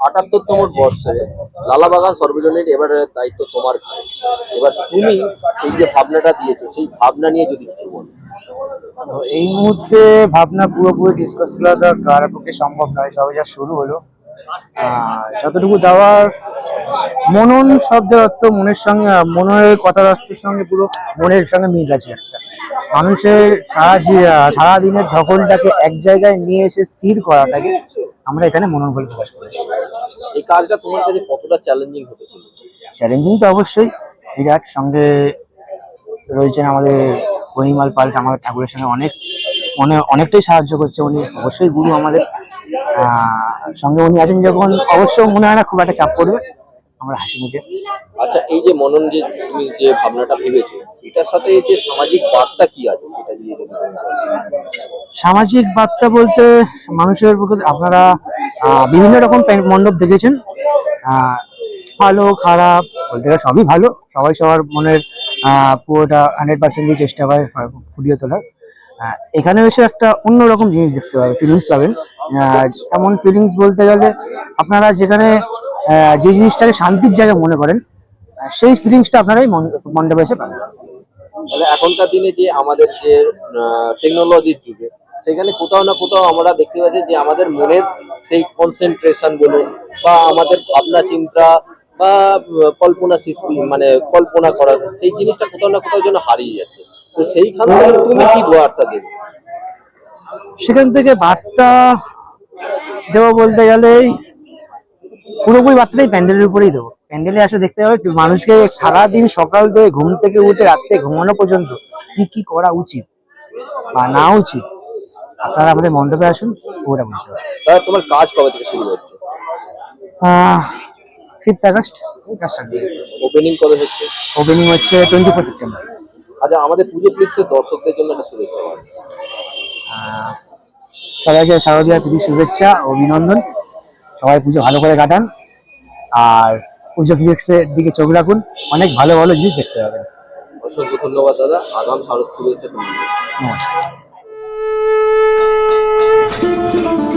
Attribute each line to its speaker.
Speaker 1: আটাত্তরতম বর্ষে লালাবাগান সর্বজনীন এবারে দায়িত্ব তোমার ঘাড়ে। এবার তুমি এই যে ভাবনাটা দিয়েছ, সেই ভাবনা নিয়ে যদি কিছু বলো।
Speaker 2: এই মুহূর্তে ভাবনা পুরোপুরি ডিসকাস করা তো কারোর পক্ষে সম্ভব নয়, সবে যা শুরু হলো। যতটুকু দেওয়ার মনন শব্দের অর্থ, মনের সঙ্গে, মনের কথার অর্থের সঙ্গে পুরো মনের সঙ্গে মিল আছে একটা। মানুষের সারা সারাদিনের ধকলটাকে এক জায়গায় নিয়ে এসে স্থির করাটাকে আমরা এখানে মনন বলে প্রকাশ করেছি।
Speaker 1: কাজটা তোমার কাছে কতটা চ্যালেঞ্জিং হতে চলেছে
Speaker 2: চ্যালেঞ্জিং তো অবশ্যই। বিরাট সঙ্গে রয়েছেন আমাদের পরিমাল পাল্ট আমাদের ঠাকুরের সঙ্গে অনেক মনে অনেকটাই সাহায্য করছে। উনি অবশ্যই গুরু আমাদের। সঙ্গে উনি আছেন যখন অবশ্য মনে হয় না খুব একটা চাপ পড়বে আমরা হাসি মুখে।
Speaker 1: আচ্ছা এই যে মনন যে তুমি যে ভাবনাটা ভেবেছো এটার সাথে যে সামাজিক বার্তা কি আছে সেটা দিয়ে যদি
Speaker 2: সামাজিক বার্তা বলতে মানুষের আপনারা বিভিন্ন রকম মণ্ডপ দেখেছেন। ভালো, খারাপ, বলতে গেলে সবই ভালো। সবাই সবার মনের পুরোটা হান্ড্রেড পার্সেন্ট দিয়ে চেষ্টা করে ফুটিয়ে তোলার। এখানে এসে একটা অন্যরকম জিনিস দেখতে পাবেন ফিলিংস পাবেন। এমন ফিলিংস বলতে গেলে আপনারা যেখানে যে জিনিসটাকে শান্তির জায়গা মনে করেন সেই ফিলিংসটা আপনারা এই মন- মণ্ডপে এসে পাবেন।
Speaker 1: এখনকার দিনে যে আমাদের যে টেকনোলজির যুগে, সেখানে কোথাও না কোথাও আমরা দেখতে পাচ্ছি যে আমাদের মনের সেই কনসেন্ট্রেশন বলুন বা আমাদের ভাবনা চিন্তা বা কল্পনা সৃষ্টি মানে কল্পনা করা, সেই জিনিসটা কোথাও না কোথাও যেন হারিয়ে যাচ্ছে। তো সেইখান থেকে তুমি কি বার্তা দেবে?
Speaker 2: সেখান থেকে বার্তা দেবো বলতে গেলে, পুরোপুরি বার্তাটাই প্যান্ডেলের উপরেই দেবো। প্যান্ডেলে আসে দেখতে হবে, মানুষকে সারাদিন সকাল থেকে ঘুম থেকে উঠে রাত্রে ঘুমানো পর্যন্ত কি কি করা উচিত বা না উচিত। আপনারা আমাদের মণ্ডপে আসুন ওটা বুঝতে পারবেন।
Speaker 1: তোমার কাজ কবে থেকে শুরু হচ্ছে?
Speaker 2: ফিফথ আগস্ট কাজটা
Speaker 1: ওপেনিং কবে হচ্ছে?
Speaker 2: ওপেনিং হচ্ছে টোয়েন্টি ফোর সেপ্টেম্বর
Speaker 1: আচ্ছা আমাদের পুজো ফ্লিক্সের দর্শকদের জন্য একটা শুভেচ্ছা।
Speaker 2: সবাইকে শারদীয় প্রীতি শুভেচ্ছা অভিনন্দন। সবাই পুজো ভালো করে কাটান। আর পুজো ফিজিক্সের দিকে চোখ রাখুন। অনেক ভালো ভালো জিনিস দেখতে পাবেন।
Speaker 1: অসংখ্য ধন্যবাদ দাদা। আগাম শারদ শুভেচ্ছা
Speaker 2: নমস্কার। Thank you.